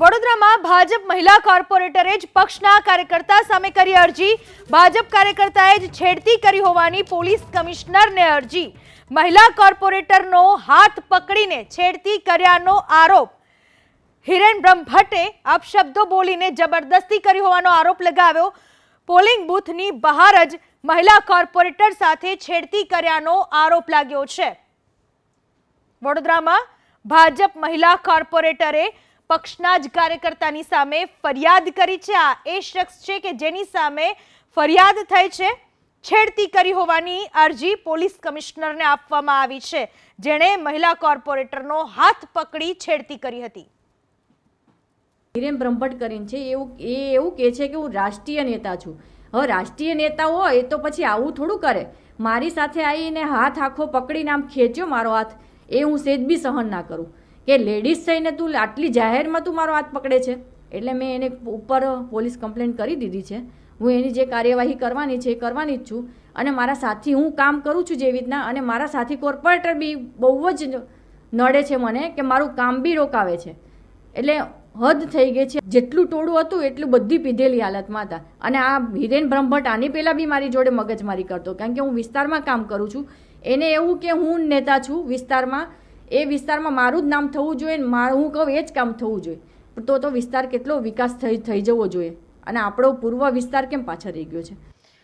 વડોદરામાં ભાજપ મહિલા કોર્પોરેટરે જ પક્ષના કાર્યકર્તા સામે કરી અરજી. ભાજપ કાર્યકર્તાએ જ છેડતી કરી હોવાની પોલીસ કમિશનરને અરજી. મહિલા કોર્પોરેટરનો હાથ પકડીને છેડતી કર્યાનો આરોપ. હિરેન બ્રહ્મભટ્ટે અપશબ્દો બોલીને જબરદસ્તી કરી હોવાનો આરોપ લગાવ્યો. પોલિંગ બૂથની બહાર જ મહિલા કોર્પોરેટર સાથે છેડતી કર્યાનો આરોપ લાગ્યો છે. વડોદરામાં ભાજપ મહિલા કોર્પોરેટરે પક્ષના જ કાર્યકર્તાની સામે ફરિયાદ કરી છે. આ એ શખ્સ છે કે જેની સામે ફરિયાદ થઈ છે. છેડતી કરી હોવાની અરજી પોલીસ કમિશનરને આપવામાં આવી છે. જેણે મહિલા કોર્પોરેટરનો હાથ પકડી છેડતી કરી હતી. હિરેન બ્રહ્મભટ્ટ કરીને છે. એવું એ એવું કહે છે કે હું રાષ્ટ્રીય નેતા છું. હવે રાષ્ટ્રીય નેતા હોય તો પછી આવું થોડું કરે. મારી સાથે આવીને હાથ આખો પકડીને આમ ખેંચ્યો મારો હાથ. એ હું સેજ બી સહન ના કરું. કે લેડીઝ થઈને તું આટલી જાહેરમાં તું મારો હાથ પકડે છે? એટલે મેં એને ઉપર પોલીસ કમ્પ્લેન કરી દીધી છે. હું એની જે કાર્યવાહી કરવાની છે એ કરવાની જ છું. અને મારા સાથી હું કામ કરું છું જેવી રીતના અને મારા સાથી કોર્પોરેટર બી બહુ જ નડે છે મને કે મારું કામ બી રોકાવે છે. એટલે હદ થઈ ગઈ છે. જેટલું ટોળું હતું એટલું બધી પીધેલી હાલતમાં હતા. અને આ હિરેન બ્રહ્મભટ્ટ આની પહેલાં બી મારી જોડે મગજમારી કરતો. કારણ કે હું વિસ્તારમાં કામ કરું છું. એને એવું કે હું નેતા છું વિસ્તારમાં. એ વિસ્તારમાં મારું જ નામ થવું જોઈએ મારું હું કહું એ જ કામ થવું જોઈએ. તો તો વિસ્તાર કેટલો વિકાસ થઈ થઈ જવો જોઈએ. અને આપણો પૂર્વ વિસ્તાર કેમ પાછળ રહી ગયો છે?